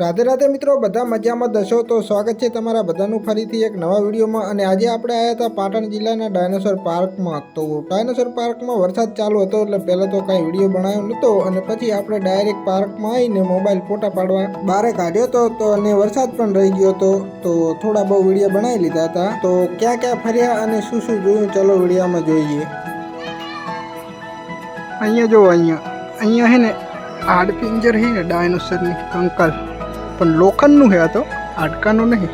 રાધે રાધે મિત્રો, બધા મજામાં દશો તો સ્વાગત છે તમારા બધાનું ફરીથી એક નવા વિડીયોમાં. અને આજે આપણે આવ્યા હતા પાટણ જિલ્લાના ડાયનોસોર પાર્કમાં. તો ડાયનોસોર પાર્કમાં વરસાદ ચાલુ હતો, એટલે પહેલાં તો કાંઈ વીડિયો બનાવ્યો નહોતો. અને પછી આપણે ડાયરેક્ટ પાર્કમાં આવીને મોબાઈલ ફોટા પાડવા બહારે કાઢ્યો હતો, તો અને વરસાદ પણ રહી ગયો હતો. તો થોડા બહુ વીડિયો બનાવી લીધા હતા. તો ક્યાં ક્યાં ફર્યા અને શું શું જોયું? ચલો વિડીયોમાં જોઈએ. અહીંયા જો અહીંયા. અહીંયા હે ને હાડપિંજર હે ને ડાયનોસરની કંકાલ પણ લોખંડનું હે તો. હાડકાનું નહીં.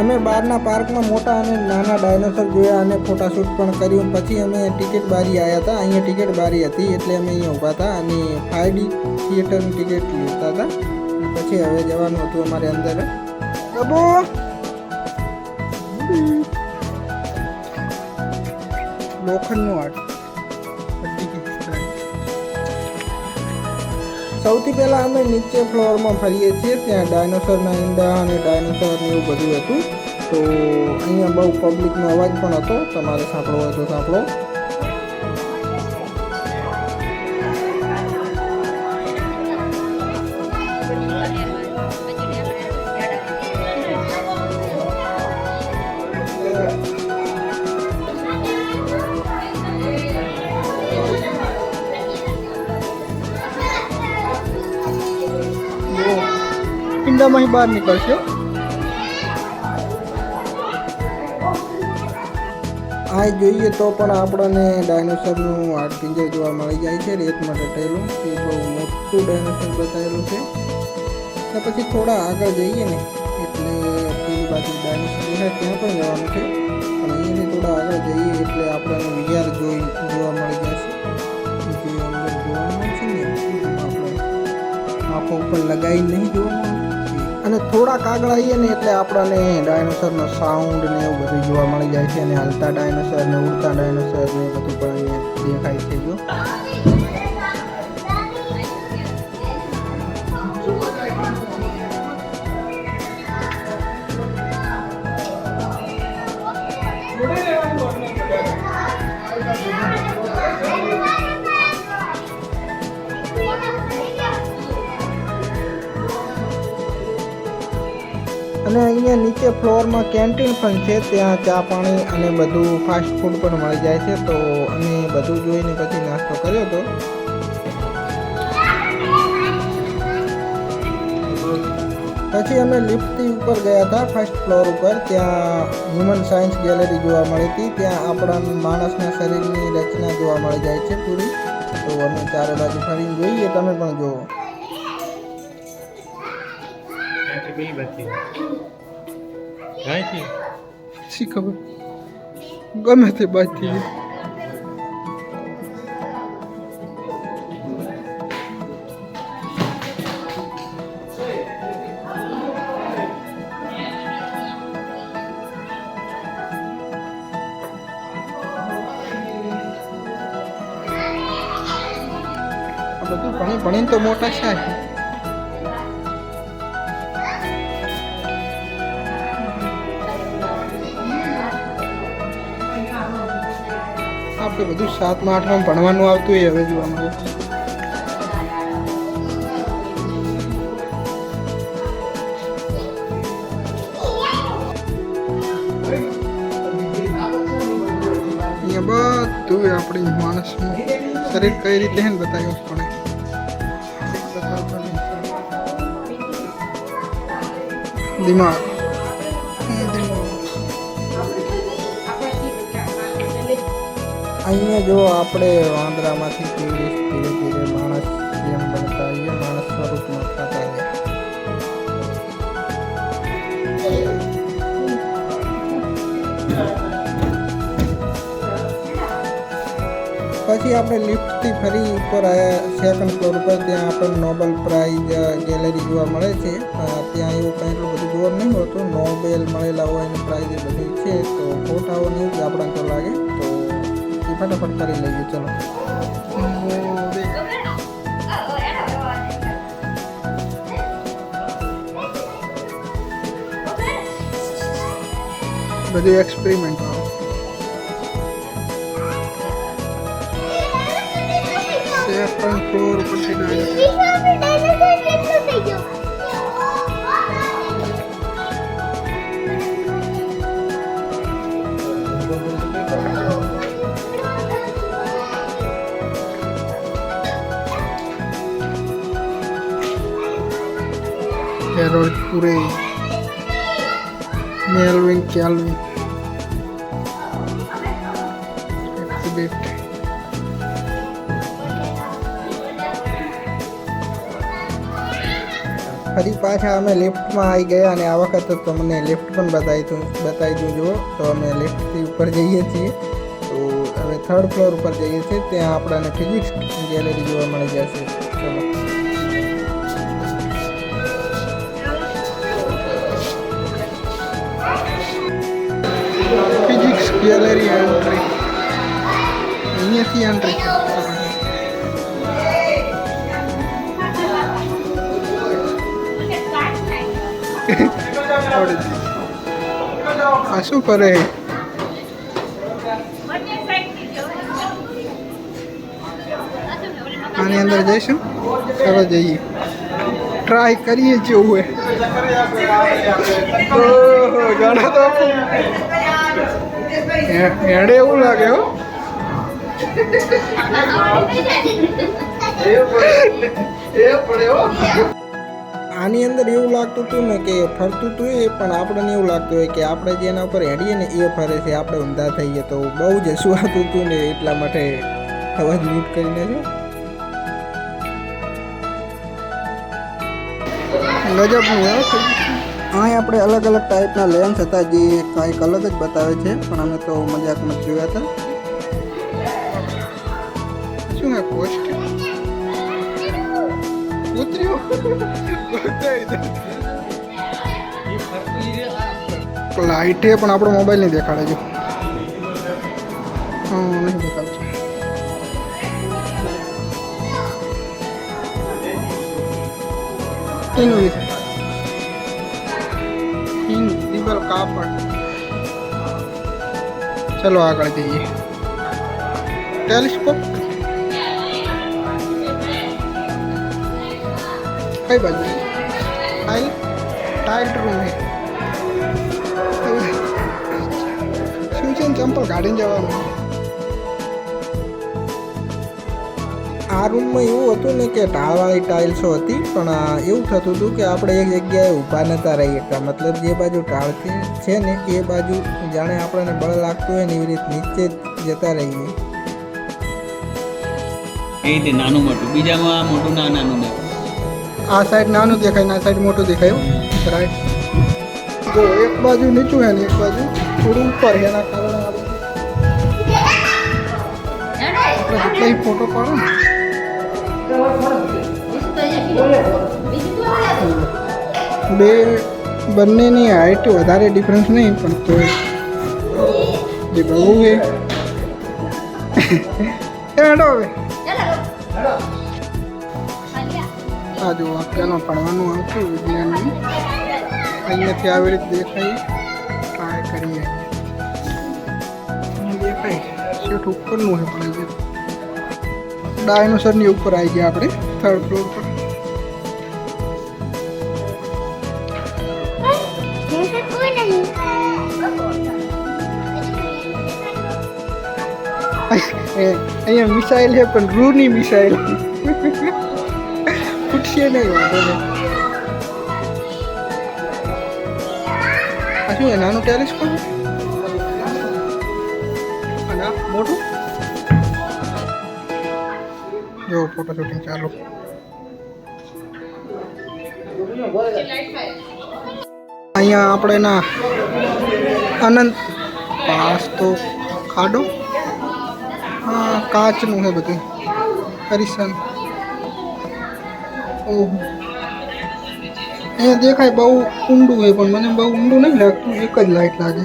અમે બહારના પાર્કમાં મોટા અને નાના ડાયનોસર જોયા અને ફોટાશૂટ પણ કર્યું. પછી અમે ટિકિટ બારી આવ્યા હતા. અહીંયા ટિકિટ બારી હતી એટલે અમે અહીંયા ઊભા હતા અને ફાઈવ ડી થિયેટરની ટિકિટ લેતા હતા. પછી હવે જવાનું હતું અમારે અંદર. અબો! લોખંડનું આર્ટ. સૌથી પહેલાં અમે નીચે ફ્લોરમાં ફરીએ છીએ, ત્યાં ડાયનોસરના ઈંડા અને ડાયનોસર એવું બધું હતું. તો અહીંયા બહુ પબ્લિકનો અવાજ પણ હતો. તમારે સાંભળવો હોય તો સાંભળો. ઈંડામાં બહાર નીકળશે. આ જોઈએ તો પણ આપણને ડાયનોસરનું હાડ પિંજર જોવા મળી જાય છે રેતમાં દટાયેલું એ બહુ મોટું ડાયનોસર બતાવેલું છે. અને પછી થોડા આગળ જઈએ ને, એટલે પેલી બાજુ ડાયનોસર દેખાય ત્યાં પણ જવાનું છે. પણ અહીંયાથી થોડા આગળ જઈએ એટલે આપણને વિચાર જોઈ જોવા મળી જશે. જે અંદર જોવાનું છે ને આપણે આંખો ઉપર લગાવી નહીં જોવા મળે અને થોડાક આગળ ને એટલે આપણને ડાયનોસરનો સાઉન્ડ ને એવું બધું જોવા મળી જાય છે અને હાલતા ડાયનોસર ને ઉડતા ડાયનોસર ને બધું પણ દેખાય છે, જો. અને અહીંયા નીચે ફ્લોરમાં કેન્ટીન પણ છે, ત્યાં ચા પાણી અને બધું ફાસ્ટ ફૂડ પણ મળી જાય છે. તો અમે બધું જોઈને પછી નાસ્તો કર્યો હતો પછી અમે લિફ્ટથી ઉપર ગયા હતા ફર્સ્ટ ફ્લોર ઉપર. ત્યાં હ્યુમન સાયન્સ ગેલેરી જોવા મળી હતી. ત્યાં આપણા માણસના શરીરની રચના જોવા મળી જાય છે પૂરી. તો અમે ચારે બાજુ ફરીને જોઈએ, તમે પણ જુઓ. ત્યાંથી પેલી બાજુ ક્યાંથી શી ખબર? ગમે તે બાજથી બધું ભણી ભણીને તો મોટા છે. આપણે બધું સાતમાં, આઠમાં ભણવાનું આવતું હોય હવે જોવા મળે. અહીંયા બધું આપણી માણસનું શરીર કઈ રીતે હે ને બતાવ્યું પડે દિમાગ. અહીંયા જો આપણે વાંદરામાંથી ધીરે ધીરે ધીરે માણસ જેમ બનતા આવીએ, માણસ સ્વરૂપમાં થતા આવીએ. પછી આપણે લિફ્ટથી ફરી ઉપર સેકન્ડ ફ્લોર ઉપર, ત્યાં આપણને નોબેલ પ્રાઇઝ ગેલેરી જોવા મળે છે. ત્યાં એવું કંઈ એટલું બધું જોવા નહીં હોતું. નોબેલ મળેલા હોય એની પ્રાઇઝ બધું છે, તો ફોટાઓ નહીં જ આપણા તો લાગે. તો फटाफट कर लेंगे चलो। बजे एक्सपेरिमेंट सेफ़ कंट्रोल कुछ नहीं है direct Curry, Melvin Calvin, Calvin ફરી પાછા અમે લિફ્ટમાં આવી ગયા અને આ વખત તમને લિફ્ટ પણ બતાવી દઉં બતાવી દઉં જુઓ. તો અમે લિફ્ટથી ઉપર જઈએ છીએ. તો હવે થર્ડ ફ્લોર ઉપર જઈએ છીએ. ત્યાં આપણને ફિઝિક્સ ગેલેરી જોવા મળી જશે. ચલો ગેલેરી એન્ટ્રી અહીંયાથી એન્ટ્રી આ શું કરે આની અંદર જઈશું ચાલો જઈએ ટ્રાય કરીએ જેવું હે જાણો તો હેડે એવું લાગે હો. આની અંદર એવું લાગતું હતું ને કે ફરતું હતું એ, પણ આપણને એવું લાગતું હોય કે આપણે જે એના ઉપર હેડીએ ને એ ફરે છે, આપણે ઊંધા થઈએ તો બહુ જ હસવાતું હતું ને એટલા માટે અવાજ મ્યુટ કરીને છે. ગજબનું હે. અહીં આપણે અલગ અલગ ટાઈપના લેન્સ હતા જે કંઈક અલગ જ બતાવે છે, પણ અમે તો મજાકમાં જોયા હતા. શું હે પોસ્ટ લાઇટે પણ આપણો મોબાઈલ નહીં દેખાડે જો. હા, નહીં દિવાલ કાપડ ચલો આગળ જઈએ. ટેલિસ્કોપ. કઈ બાજુ? ટાઇલ ટાઇલ રૂમ હે. શું છે ચંપલ કાઢીને જવાનું? આ રૂમમાં એવું હતું ને કે ટાળવાળી ટાઇલ્સો હતી પણ એવું થતું હતું કે આપણે એક જગ્યાએ ઊભા નતા રહી શકતા મતલબ જે બાજુ ઢાળતી છે ને એ બાજુ જાણે આપણને બળ લાગતું હોય ને એવી રીતે નીચે જતા રહીએ. એ રીતે નાનું મોટું? બીજામાં મોટું ના નાનું આ સાઈડ નાનું દેખાય ને આ સાઈડ મોટું દેખાયું રાઈટ જો એક બાજુ નીચું છે ને એક બાજુ થોડું ઉપર એના કારણે આપણે આપણે ફોટો પાડો બે બંનેની હાઈટ વધારે ડિફરન્સ નહીં, પણ તો જે બહુ એ હેડો હવે. આ જો પેલા ભણવાનું આવતું વિજ્ઞાનનું. અહીંયાથી આવી રીતે દેખાય. ટ્રાય કરીએ દેખાય. શેઠ ઉપરનું છે પણ ડાયનોસરની ઉપર આવી ગયા આપણે થર્ડ ફ્લોર પર. એ અહીંયા મિસાઇલ છે, પણ રૂની મિસાઇલ. ફૂટશે નહીં, વાંધો આ શું નાનું ટેલિસ્કોપ મોટું? જો ફોટો શૂટિંગ ચાલુ. અહીંયા આપણે ના અનંત પાસ તો ખાડો. કાચનું છે બધું હરીસન ઓહો અહીંયા દેખાય બહુ ઊંડું છે પણ મને બહુ ઊંડું નહીં લાગતું એક જ લાઈટ લાગે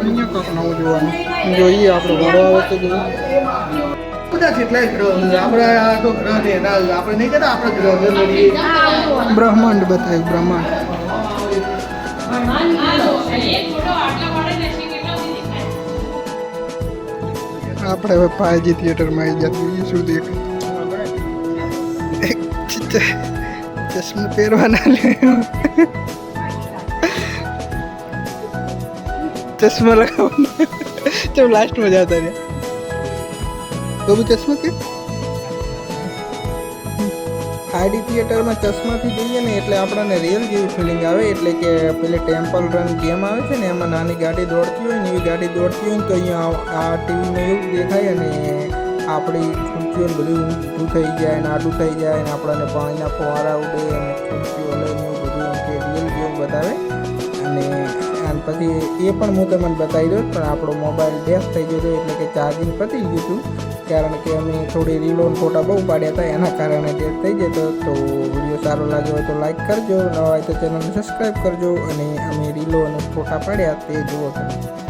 અહીંયા કાંક નવું જોવાનું. જોઈએ આપણે વારો આવે તો જોઈએ. બધા જેટલાય ગ્રહ છે. આપણે આ તો ગ્રહ ને એના આપણે નહીં કહેતા, આપણે ગ્રહ ને લડીએ. બ્રહ્માંડ બતાવ્યું, બ્રહ્માંડ. આપણે હવે પાયજી થિયેટરમાં આવી ગયા જોઈએ શું દેખ. ચશ્મા પહેરવાના લે. ચશ્મા લગાવવાના. ચમ લાસ્ટમાં જતા રહ્યા. તો બી ચશ્મા કે? આઈડી થિયેટરમાં ચશ્માથી જોઈએ ને એટલે આપણને રિયલ જેવી ફિલિંગ આવે. એટલે કે પેલી ટેમ્પલ રન ગેમ આવે છે ને, એમાં નાની ગાડી દોડતી હોય ને, એવી ગાડી દોડતી હોય ને, તો અહીંયા આ ટીવીમાં એવું દેખાય અને આપણી ખુરશીઓ બધું ઊંધું થઈ જાય ને આડું થઈ જાય ને આપણને પાણીના ફુવારા ઉડે અને ખુરશીઓ લઈને બધું એમ કે રિયલ જેવું બતાવે. અને અને પછી એ પણ હું તમને બતાવી દઉં, પણ આપણો મોબાઈલ ડેફ થઈ ગયો હતો એટલે કે ચાર્જિંગ પતી ગયું હતું. કારણ કે અમે થોડી રીલો ફોટા બહુ પાડ્યા હતા, એના કારણે તે થઈ જતો તો વીડિયો સારો લાગ્યો હોય તો લાઈક કરજો ન હોય તો ચેનલને સબસ્ક્રાઈબ કરજો, અને અમે રીલો અને ફોટા પાડ્યા તે જુઓ તમે.